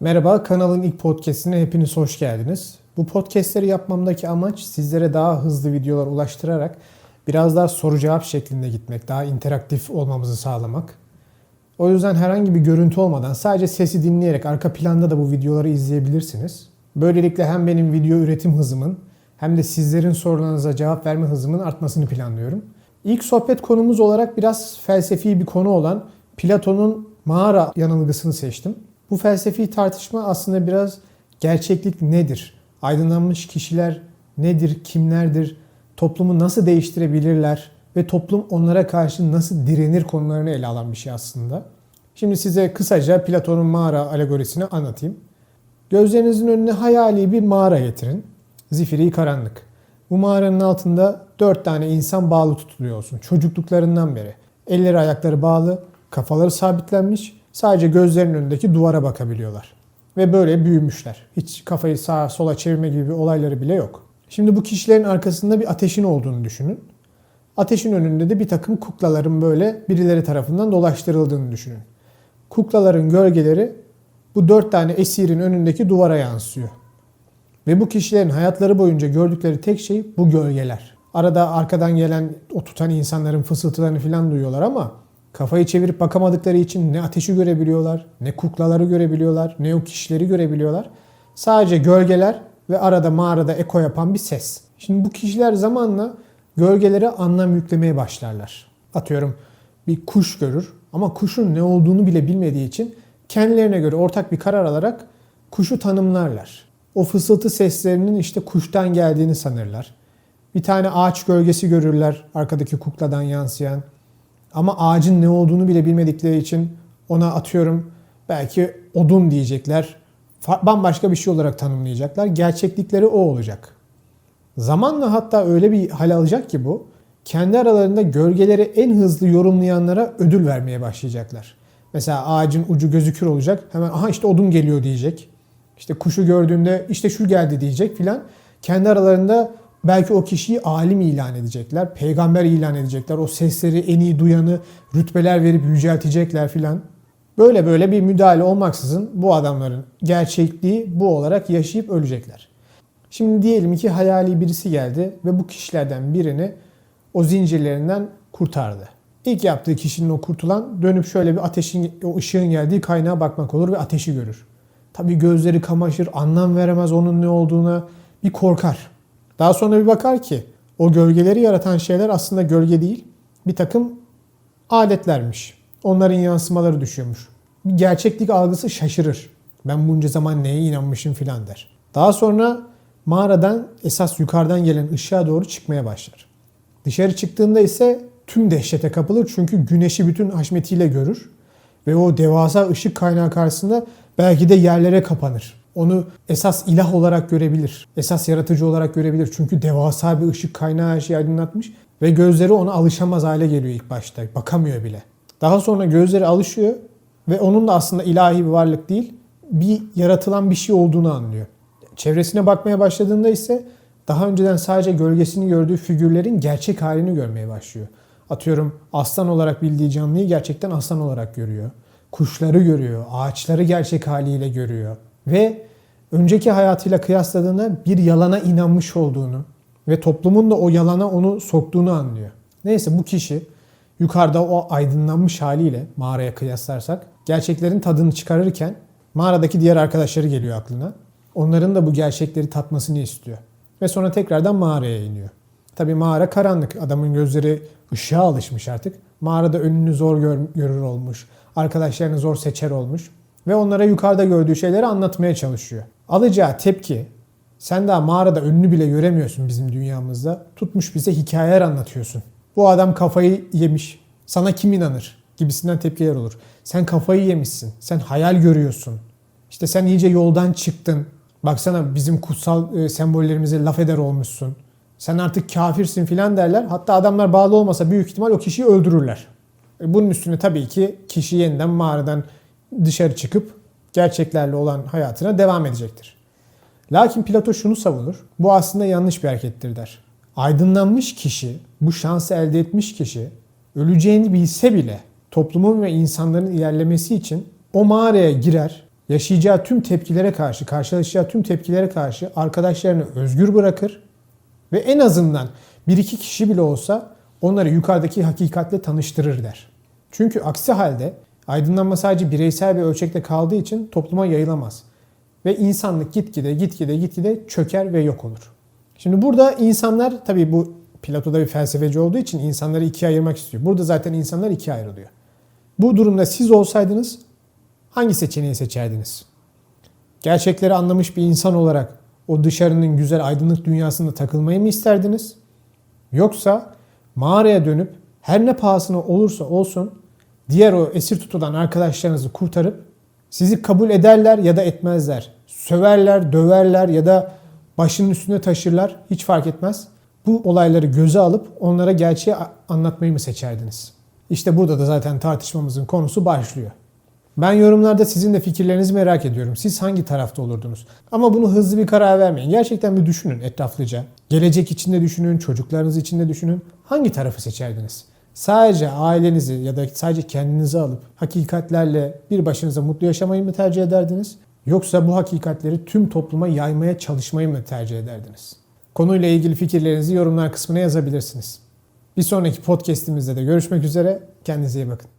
Merhaba, kanalın ilk podcastine hepiniz hoş geldiniz. Bu podcastleri yapmamdaki amaç sizlere daha hızlı videolar ulaştırarak biraz daha soru cevap şeklinde gitmek, daha interaktif olmamızı sağlamak. O yüzden herhangi bir görüntü olmadan sadece sesi dinleyerek arka planda da bu videoları izleyebilirsiniz. Böylelikle hem benim video üretim hızımın hem de sizlerin sorularınıza cevap verme hızımın artmasını planlıyorum. İlk sohbet konumuz olarak biraz felsefi bir konu olan Platon'un mağara yanılgısını seçtim. Bu felsefi tartışma aslında biraz gerçeklik nedir? Aydınlanmış kişiler nedir, kimlerdir? Toplumu nasıl değiştirebilirler? Ve toplum onlara karşı nasıl direnir konularını ele alan bir şey aslında. Şimdi size kısaca Platon'un mağara alegorisini anlatayım. Gözlerinizin önüne hayali bir mağara getirin. Zifiri karanlık. Bu mağaranın altında dört tane insan bağlı tutuluyor olsun. Çocukluklarından beri. Elleri ayakları bağlı, kafaları sabitlenmiş. Sadece gözlerinin önündeki duvara bakabiliyorlar. Ve böyle büyümüşler. Hiç kafayı sağa sola çevirme gibi olayları bile yok. Şimdi bu kişilerin arkasında bir ateşin olduğunu düşünün. Ateşin önünde de bir takım kuklaların böyle birileri tarafından dolaştırıldığını düşünün. Kuklaların gölgeleri bu dört tane esirin önündeki duvara yansıyor. Ve bu kişilerin hayatları boyunca gördükleri tek şey bu gölgeler. Arada arkadan gelen o tutan insanların fısıltılarını falan duyuyorlar ama kafayı çevirip bakamadıkları için ne ateşi görebiliyorlar, ne kuklaları görebiliyorlar, ne o kişileri görebiliyorlar. Sadece gölgeler ve arada mağarada eko yapan bir ses. Şimdi bu kişiler zamanla gölgelere anlam yüklemeye başlarlar. Atıyorum bir kuş görür ama kuşun ne olduğunu bile bilmediği için kendilerine göre ortak bir karar alarak kuşu tanımlarlar. O fısıltı seslerinin işte kuştan geldiğini sanırlar. Bir tane ağaç gölgesi görürler arkadaki kukladan yansıyan. Ama ağacın ne olduğunu bile bilmedikleri için ona atıyorum belki odun diyecekler. Bambaşka bir şey olarak tanımlayacaklar. Gerçeklikleri o olacak. Zamanla hatta öyle bir hal alacak ki bu, kendi aralarında gölgeleri en hızlı yorumlayanlara ödül vermeye başlayacaklar. Mesela ağacın ucu gözükür olacak. Hemen aha işte odun geliyor diyecek. İşte kuşu gördüğünde işte şu geldi diyecek filan. Kendi aralarında belki o kişiyi alim ilan edecekler. Peygamber ilan edecekler. O sesleri en iyi duyanı rütbeler verip yüceltecekler filan. Böyle böyle bir müdahale olmaksızın bu adamların gerçekliği bu olarak yaşayıp ölecekler. Şimdi diyelim ki hayali birisi geldi ve bu kişilerden birini o zincirlerinden kurtardı. İlk yaptığı kişinin o kurtulan dönüp şöyle bir ateşin, o ışığın geldiği kaynağa bakmak olur ve ateşi görür. Tabii gözleri kamaşır, anlam veremez onun ne olduğuna, bir korkar. Daha sonra bir bakar ki o gölgeleri yaratan şeyler aslında gölge değil, bir takım aletlermiş. Onların yansımaları düşüyormuş. Bir gerçeklik algısı şaşırır. Ben bunca zaman neye inanmışım filan der. Daha sonra mağaradan esas yukarıdan gelen ışığa doğru çıkmaya başlar. Dışarı çıktığında ise tüm dehşete kapılır çünkü güneşi bütün haşmetiyle görür ve o devasa ışık kaynağı karşısında belki de yerlere kapanır. Onu esas ilah olarak görebilir. Esas yaratıcı olarak görebilir. Çünkü devasa bir ışık kaynağı her şeyi aydınlatmış ve gözleri ona alışamaz hale geliyor ilk başta. Bakamıyor bile. Daha sonra gözleri alışıyor ve onun da aslında ilahi bir varlık değil, bir yaratılan bir şey olduğunu anlıyor. Çevresine bakmaya başladığında ise daha önceden sadece gölgesini gördüğü figürlerin gerçek halini görmeye başlıyor. Atıyorum aslan olarak bildiği canlıyı gerçekten aslan olarak görüyor. Kuşları görüyor, ağaçları gerçek haliyle görüyor. Ve önceki hayatıyla kıyasladığında bir yalana inanmış olduğunu ve toplumun da o yalana onu soktuğunu anlıyor. Neyse bu kişi yukarıda o aydınlanmış haliyle mağaraya kıyaslarsak gerçeklerin tadını çıkarırken mağaradaki diğer arkadaşları geliyor aklına. Onların da bu gerçekleri tatmasını istiyor. Ve sonra tekrardan mağaraya iniyor. Tabi mağara karanlık. Adamın gözleri ışığa alışmış artık. Mağarada önünü zor gör- görür olmuş. Arkadaşlarını zor seçer olmuş. Ve onlara yukarıda gördüğü şeyleri anlatmaya çalışıyor. Alacağı tepki sen daha mağarada önünü bile göremiyorsun bizim dünyamızda. Tutmuş bize hikayeler anlatıyorsun. Bu adam kafayı yemiş. Sana kim inanır? Gibisinden tepkiler olur. Sen kafayı yemişsin. Sen hayal görüyorsun. İşte sen iyice yoldan çıktın. Baksana bizim kutsal e, sembollerimize laf eder olmuşsun. Sen artık kafirsin filan derler. Hatta adamlar bağlı olmasa büyük ihtimal o kişiyi öldürürler. E, Bunun üstüne tabii ki kişi yeniden mağaradan dışarı çıkıp gerçeklerle olan hayatına devam edecektir. Lakin Plato şunu savunur. Bu aslında yanlış bir harekettir der. Aydınlanmış kişi, bu şansı elde etmiş kişi öleceğini bilse bile toplumun ve insanların ilerlemesi için o mağaraya girer yaşayacağı tüm tepkilere karşı, karşılaşacağı tüm tepkilere karşı arkadaşlarını özgür bırakır ve en azından bir iki kişi bile olsa onları yukarıdaki hakikatle tanıştırır der. Çünkü aksi halde aydınlanma sadece bireysel bir ölçekte kaldığı için topluma yayılamaz. Ve insanlık gitgide gitgide gitgide çöker ve yok olur. Şimdi burada insanlar tabii bu Plato da bir felsefeci olduğu için insanları ikiye ayırmak istiyor. Burada zaten insanlar ikiye ayrılıyor. Bu durumda siz olsaydınız hangi seçeneği seçerdiniz? Gerçekleri anlamış bir insan olarak o dışarının güzel aydınlık dünyasında takılmayı mı isterdiniz? Yoksa mağaraya dönüp her ne pahasına olursa olsun diğer o esir tutulan arkadaşlarınızı kurtarıp sizi kabul ederler ya da etmezler. Söverler, döverler ya da başının üstüne taşırlar hiç fark etmez. Bu olayları göze alıp onlara gerçeği anlatmayı mı seçerdiniz? İşte burada da zaten tartışmamızın konusu başlıyor. Ben yorumlarda sizin de fikirlerinizi merak ediyorum. Siz hangi tarafta olurdunuz? Ama bunu hızlı bir karar vermeyin. Gerçekten bir düşünün etraflıca. Gelecek için de düşünün, çocuklarınız için de düşünün. Hangi tarafı seçerdiniz? Sadece ailenizi ya da sadece kendinizi alıp hakikatlerle bir başınıza mutlu yaşamayı mı tercih ederdiniz? Yoksa bu hakikatleri tüm topluma yaymaya çalışmayı mı tercih ederdiniz? Konuyla ilgili fikirlerinizi yorumlar kısmına yazabilirsiniz. Bir sonraki podcast'imizde de görüşmek üzere. Kendinize iyi bakın.